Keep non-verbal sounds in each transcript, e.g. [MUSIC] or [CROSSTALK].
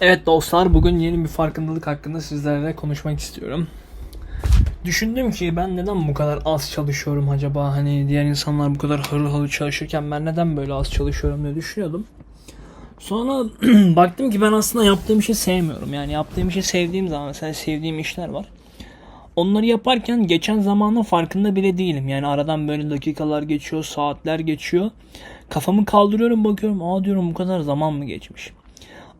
Evet dostlar bugün yeni bir farkındalık hakkında sizlerle konuşmak istiyorum. Düşündüm ki ben neden bu kadar az çalışıyorum acaba? Hani diğer insanlar bu kadar hırıl hırıl çalışırken ben neden böyle az çalışıyorum diye düşünüyordum. Sonra [CLEARS THROAT] baktım ki ben aslında yaptığım işi sevmiyorum. Yani yaptığım işi sevdiğim zaman mesela sevdiğim işler var. Onları yaparken geçen zamanın farkında bile değilim. Yani aradan böyle dakikalar geçiyor, saatler geçiyor. Kafamı kaldırıyorum bakıyorum. Aa diyorum bu kadar zaman mı geçmiş?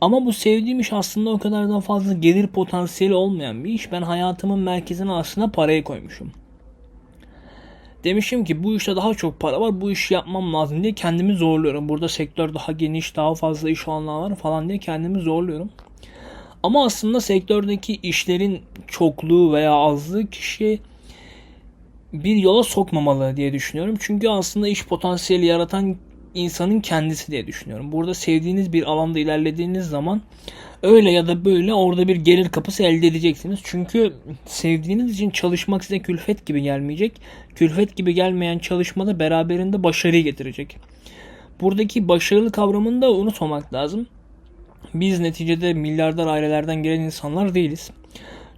Ama bu sevdiğim iş aslında o kadar da fazla gelir potansiyeli olmayan bir iş. Ben hayatımın merkezine aslında parayı koymuşum. Demişim ki bu işte daha çok para var bu işi yapmam lazım diye kendimi zorluyorum. Burada sektör daha geniş daha fazla iş olanlar var falan diye kendimi zorluyorum. Ama aslında sektördeki işlerin çokluğu veya azlığı kişiyi bir yola sokmamalı diye düşünüyorum. Çünkü aslında iş potansiyeli yaratan insanın kendisi diye düşünüyorum. Burada sevdiğiniz bir alanda ilerlediğiniz zaman öyle ya da böyle orada bir gelir kapısı elde edeceksiniz. Çünkü sevdiğiniz için çalışmak size külfet gibi gelmeyecek. Külfet gibi gelmeyen çalışmada beraberinde başarıyı getirecek. Buradaki başarılı kavramını da unutmamak lazım. Biz neticede milyarder ailelerden gelen insanlar değiliz.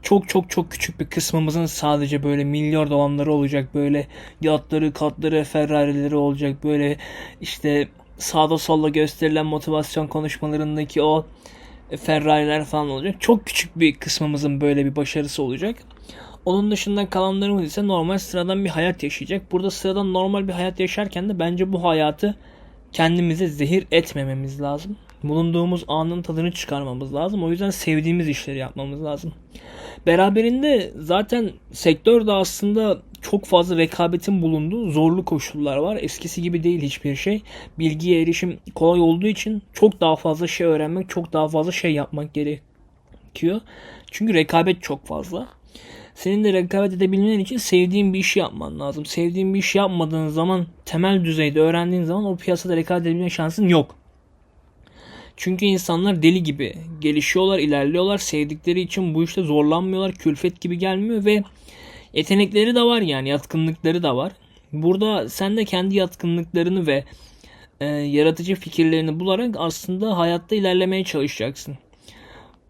Çok çok çok küçük bir kısmımızın sadece böyle milyar dolanları olacak. Böyle yatları, katları, Ferrari'leri olacak. Böyle işte sağda solda gösterilen motivasyon konuşmalarındaki o Ferrari'ler falan olacak. Çok küçük bir kısmımızın böyle bir başarısı olacak. Onun dışında kalanlarımız ise normal sıradan bir hayat yaşayacak. Burada sıradan normal bir hayat yaşarken de bence bu hayatı kendimize zehir etmememiz lazım. Bulunduğumuz anın tadını çıkarmamız lazım. O yüzden sevdiğimiz işleri yapmamız lazım. Beraberinde zaten sektörde aslında çok fazla rekabetin bulunduğu zorlu koşullar var. Eskisi gibi değil hiçbir şey. Bilgiye erişim kolay olduğu için çok daha fazla şey öğrenmek, çok daha fazla şey yapmak gerekiyor. Çünkü rekabet çok fazla. Senin de rekabet edebilmen için sevdiğin bir işi yapman lazım. Sevdiğin bir işi yapmadığın zaman temel düzeyde öğrendiğin zaman o piyasada rekabet edebilme şansın yok. Çünkü insanlar deli gibi gelişiyorlar, ilerliyorlar. Sevdikleri için bu işte zorlanmıyorlar. Külfet gibi gelmiyor ve yetenekleri de var yani yatkınlıkları da var. Burada sen de kendi yatkınlıklarını ve e, yaratıcı fikirlerini bularak aslında hayatta ilerlemeye çalışacaksın.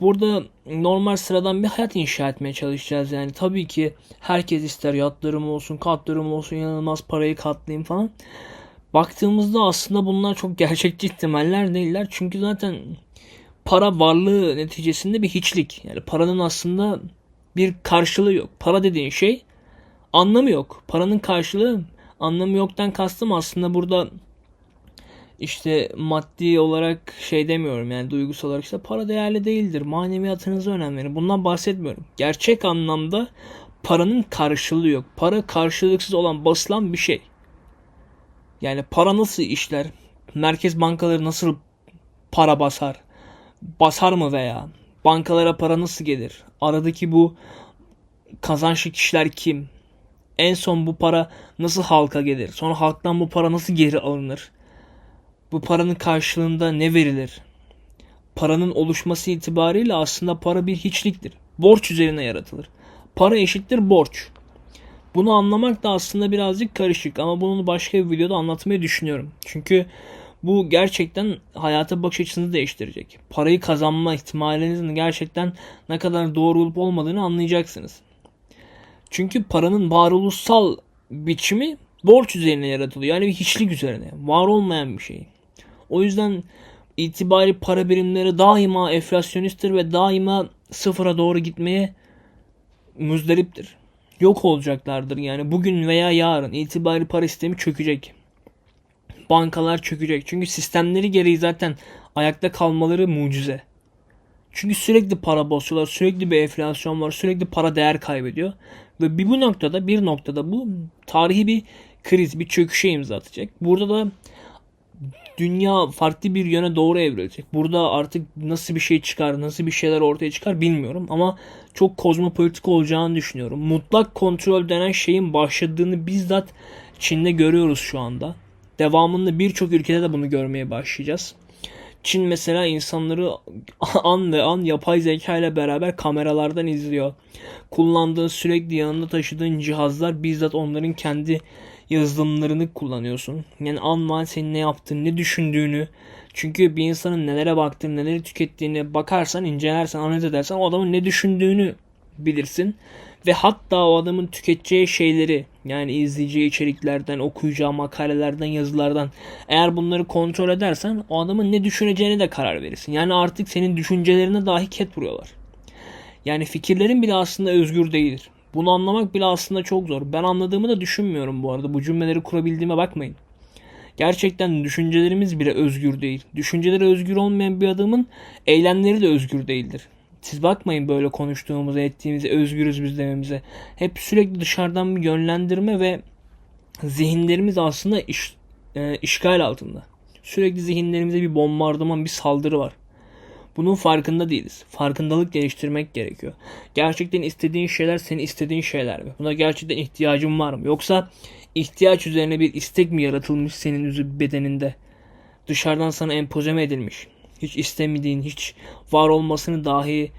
Burada normal sıradan bir hayat inşa etmeye çalışacağız yani. Tabii ki herkes ister yatlarım olsun, katlarım olsun, inanılmaz parayı katlayayım falan. Baktığımızda aslında bunlar çok gerçekçi ihtimaller değiller. Çünkü zaten para varlığı neticesinde bir hiçlik. Yani paranın aslında bir karşılığı yok. Para dediğin şey anlamı yok. Paranın karşılığı anlamı yoktan kastım aslında burada işte maddi olarak şey demiyorum yani duygusal olarak işte para değerli değildir. Maneviyatınıza önem verin. Bundan bahsetmiyorum. Gerçek anlamda paranın karşılığı yok. Para karşılıksız olan basılan bir şey. Yani para nasıl işler? Merkez bankaları nasıl para basar? Basar mı veya? Bankalara para nasıl gelir? Aradaki bu kazançlı kişiler kim? En son bu para nasıl halka gelir? Sonra halktan bu para nasıl geri alınır? Bu paranın karşılığında ne verilir? Paranın oluşması itibariyle aslında para bir hiçliktir. Borç üzerine yaratılır. Para eşittir borç. Bunu anlamak da aslında birazcık karışık ama bunu başka bir videoda anlatmayı düşünüyorum. Çünkü bu gerçekten hayata bakış açınızı değiştirecek. Parayı kazanma ihtimalinizin gerçekten ne kadar doğru olup olmadığını anlayacaksınız. Çünkü paranın varoluşsal biçimi borç üzerine yaratılıyor. Yani bir hiçlik üzerine. Var olmayan bir şey. O yüzden itibari para birimleri daima enflasyonisttir ve daima sıfıra doğru gitmeye müzdariptir. Yok olacaklardır yani bugün veya yarın itibari para sistemi çökecek. Bankalar çökecek. Çünkü sistemleri gereği zaten ayakta kalmaları mucize. Çünkü sürekli para basıyorlar, sürekli bir enflasyon var, sürekli para değer kaybediyor. Ve bir bu noktada, bir noktada bu tarihi bir kriz, bir çöküşe imza atacak. Burada da dünya farklı bir yöne doğru evrilecek. Burada artık nasıl bir şey çıkar, nasıl bir şeyler ortaya çıkar bilmiyorum ama çok kozmopolitik olacağını düşünüyorum. Mutlak kontrol denen şeyin başladığını bizzat Çin'de görüyoruz şu anda. Devamında birçok ülkede de bunu görmeye başlayacağız. Çin mesela insanları [LAUGHS] an ve an yapay zeka ile beraber kameralardan izliyor. Kullandığın sürekli yanında taşıdığın cihazlar bizzat onların kendi yazılımlarını kullanıyorsun. Yani an man senin ne yaptığını, ne düşündüğünü, Çünkü bir insanın nelere baktığını, neleri tükettiğini bakarsan, incelersen, analiz edersen o adamın ne düşündüğünü bilirsin. Ve hatta o adamın tüketeceği şeyleri yani izleyeceği içeriklerden, okuyacağı makalelerden, yazılardan eğer bunları kontrol edersen o adamın ne düşüneceğine de karar verirsin. Yani artık senin düşüncelerine dahi ket vuruyorlar. Yani fikirlerin bile aslında özgür değildir. Bunu anlamak bile aslında çok zor. Ben anladığımı da düşünmüyorum bu arada. Bu cümleleri kurabildiğime bakmayın. Gerçekten düşüncelerimiz bile özgür değil. Düşünceleri özgür olmayan bir adamın eylemleri de özgür değildir. Siz bakmayın böyle konuştuğumuza, ettiğimize, özgürüz biz dememize. Hep sürekli dışarıdan bir yönlendirme ve zihinlerimiz aslında iş, e, işgal altında. Sürekli zihinlerimize bir bombardıman, bir saldırı var. Bunun farkında değiliz. Farkındalık geliştirmek gerekiyor. Gerçekten istediğin şeyler senin istediğin şeyler mi? Buna gerçekten ihtiyacın var mı? Yoksa ihtiyaç üzerine bir istek mi yaratılmış senin bedeninde? Dışarıdan sana empoze mi edilmiş? Hiç istemediğin, hiç var olmasını dahi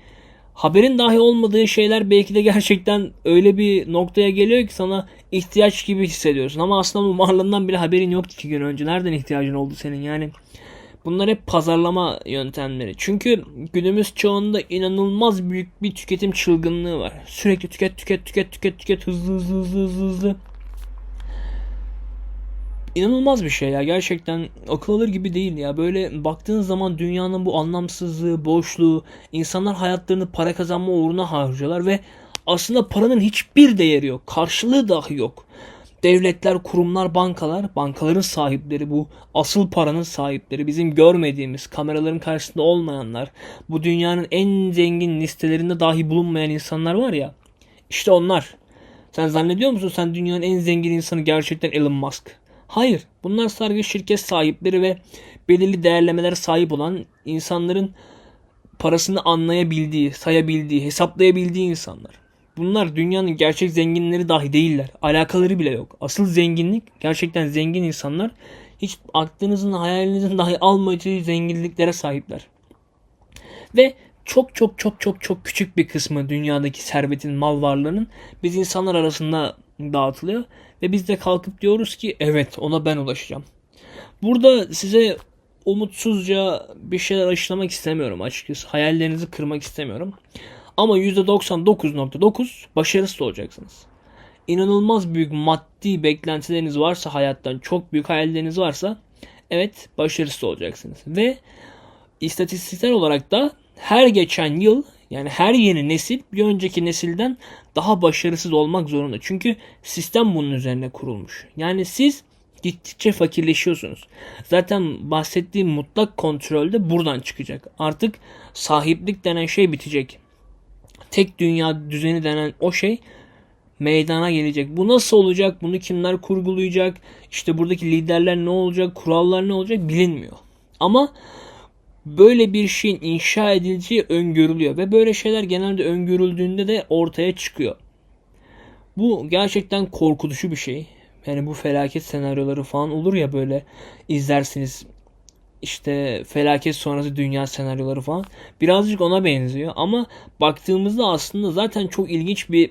haberin dahi olmadığı şeyler belki de gerçekten öyle bir noktaya geliyor ki sana ihtiyaç gibi hissediyorsun. Ama aslında bu varlığından bile haberin yoktu iki gün önce. Nereden ihtiyacın oldu senin yani? Bunlar hep pazarlama yöntemleri. Çünkü günümüz çağında inanılmaz büyük bir tüketim çılgınlığı var. Sürekli tüket tüket tüket tüket tüket hızlı hızlı hızlı hızlı hızlı. İnanılmaz bir şey ya gerçekten akıl alır gibi değil ya. Böyle baktığın zaman dünyanın bu anlamsızlığı, boşluğu, insanlar hayatlarını para kazanma uğruna harcıyorlar ve aslında paranın hiçbir değeri yok. Karşılığı dahi yok devletler, kurumlar, bankalar, bankaların sahipleri bu asıl paranın sahipleri, bizim görmediğimiz, kameraların karşısında olmayanlar, bu dünyanın en zengin listelerinde dahi bulunmayan insanlar var ya. İşte onlar. Sen zannediyor musun sen dünyanın en zengin insanı gerçekten Elon Musk? Hayır. Bunlar sadece şirket sahipleri ve belirli değerlemelere sahip olan insanların parasını anlayabildiği, sayabildiği, hesaplayabildiği insanlar. Bunlar dünyanın gerçek zenginleri dahi değiller. Alakaları bile yok. Asıl zenginlik gerçekten zengin insanlar hiç aklınızın hayalinizin dahi almayacağı zenginliklere sahipler. Ve çok çok çok çok çok küçük bir kısmı dünyadaki servetin, mal varlığının biz insanlar arasında dağıtılıyor. Ve biz de kalkıp diyoruz ki evet ona ben ulaşacağım. Burada size umutsuzca bir şeyler aşılamak istemiyorum açıkçası. Hayallerinizi kırmak istemiyorum. Ama %99.9 başarısız olacaksınız. İnanılmaz büyük maddi beklentileriniz varsa hayattan çok büyük hayalleriniz varsa evet başarısız olacaksınız. Ve istatistiksel olarak da her geçen yıl yani her yeni nesil bir önceki nesilden daha başarısız olmak zorunda. Çünkü sistem bunun üzerine kurulmuş. Yani siz gittikçe fakirleşiyorsunuz. Zaten bahsettiğim mutlak kontrol de buradan çıkacak. Artık sahiplik denen şey bitecek tek dünya düzeni denen o şey meydana gelecek. Bu nasıl olacak? Bunu kimler kurgulayacak? İşte buradaki liderler ne olacak? Kurallar ne olacak? Bilinmiyor. Ama böyle bir şeyin inşa edileceği öngörülüyor ve böyle şeyler genelde öngörüldüğünde de ortaya çıkıyor. Bu gerçekten korkutucu bir şey. Yani bu felaket senaryoları falan olur ya böyle izlersiniz işte felaket sonrası dünya senaryoları falan birazcık ona benziyor ama baktığımızda aslında zaten çok ilginç bir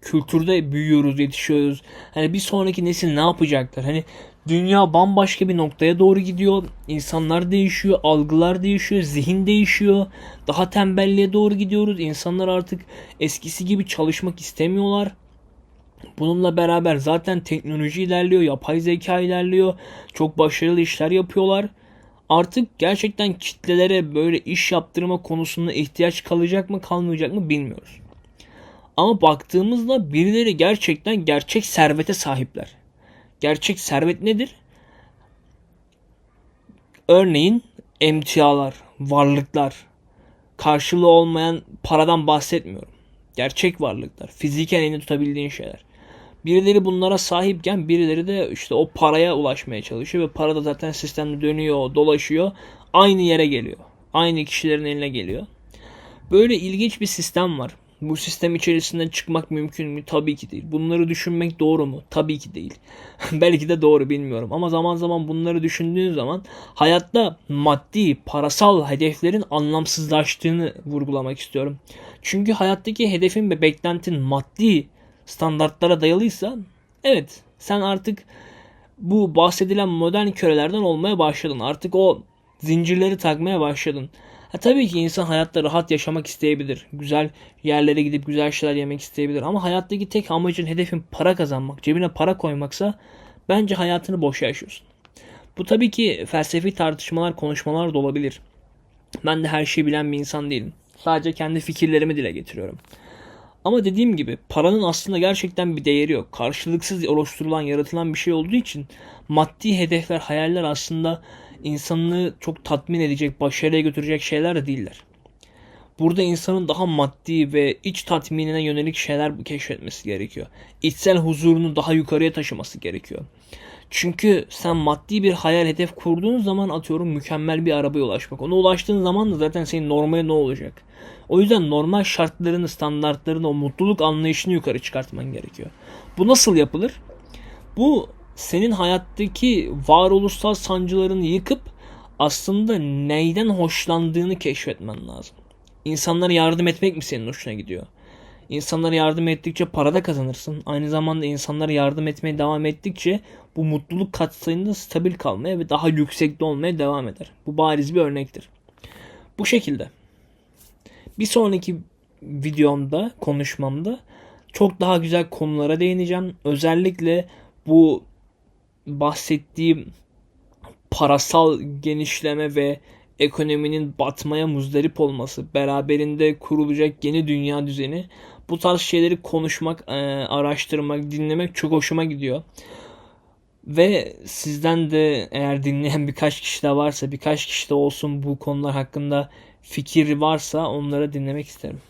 kültürde büyüyoruz, yetişiyoruz. Hani bir sonraki nesil ne yapacaklar? Hani dünya bambaşka bir noktaya doğru gidiyor. İnsanlar değişiyor, algılar değişiyor, zihin değişiyor. Daha tembelliğe doğru gidiyoruz. İnsanlar artık eskisi gibi çalışmak istemiyorlar. Bununla beraber zaten teknoloji ilerliyor, yapay zeka ilerliyor. Çok başarılı işler yapıyorlar artık gerçekten kitlelere böyle iş yaptırma konusunda ihtiyaç kalacak mı kalmayacak mı bilmiyoruz. Ama baktığımızda birileri gerçekten gerçek servete sahipler. Gerçek servet nedir? Örneğin emtialar, varlıklar, karşılığı olmayan paradan bahsetmiyorum. Gerçek varlıklar, fiziken elini tutabildiğin şeyler. Birileri bunlara sahipken birileri de işte o paraya ulaşmaya çalışıyor ve para da zaten sistemde dönüyor, dolaşıyor. Aynı yere geliyor. Aynı kişilerin eline geliyor. Böyle ilginç bir sistem var. Bu sistem içerisinden çıkmak mümkün mü? Tabii ki değil. Bunları düşünmek doğru mu? Tabii ki değil. [LAUGHS] Belki de doğru bilmiyorum. Ama zaman zaman bunları düşündüğün zaman hayatta maddi, parasal hedeflerin anlamsızlaştığını vurgulamak istiyorum. Çünkü hayattaki hedefin ve beklentin maddi standartlara dayalıysa evet sen artık bu bahsedilen modern kölelerden olmaya başladın. Artık o zincirleri takmaya başladın. Ha, tabii ki insan hayatta rahat yaşamak isteyebilir. Güzel yerlere gidip güzel şeyler yemek isteyebilir. Ama hayattaki tek amacın, hedefin para kazanmak, cebine para koymaksa bence hayatını boşa yaşıyorsun. Bu tabii ki felsefi tartışmalar, konuşmalar da olabilir. Ben de her şeyi bilen bir insan değilim. Sadece kendi fikirlerimi dile getiriyorum. Ama dediğim gibi paranın aslında gerçekten bir değeri yok. Karşılıksız oluşturulan, yaratılan bir şey olduğu için maddi hedefler, hayaller aslında insanlığı çok tatmin edecek, başarıya götürecek şeyler de değiller. Burada insanın daha maddi ve iç tatminine yönelik şeyler keşfetmesi gerekiyor. İçsel huzurunu daha yukarıya taşıması gerekiyor. Çünkü sen maddi bir hayal hedef kurduğun zaman atıyorum mükemmel bir arabaya ulaşmak. Ona ulaştığın zaman da zaten senin normale ne olacak? O yüzden normal şartlarını, standartlarını, o mutluluk anlayışını yukarı çıkartman gerekiyor. Bu nasıl yapılır? Bu senin hayattaki varoluşsal sancılarını yıkıp aslında neyden hoşlandığını keşfetmen lazım. İnsanlara yardım etmek mi senin hoşuna gidiyor? İnsanlara yardım ettikçe para da kazanırsın. Aynı zamanda insanlara yardım etmeye devam ettikçe bu mutluluk katsayında stabil kalmaya ve daha yüksekte olmaya devam eder. Bu bariz bir örnektir. Bu şekilde. Bir sonraki videomda, konuşmamda çok daha güzel konulara değineceğim. Özellikle bu bahsettiğim parasal genişleme ve ekonominin batmaya muzdarip olması, beraberinde kurulacak yeni dünya düzeni bu tarz şeyleri konuşmak, e, araştırmak, dinlemek çok hoşuma gidiyor. Ve sizden de eğer dinleyen birkaç kişi de varsa, birkaç kişi de olsun bu konular hakkında fikir varsa onları dinlemek isterim.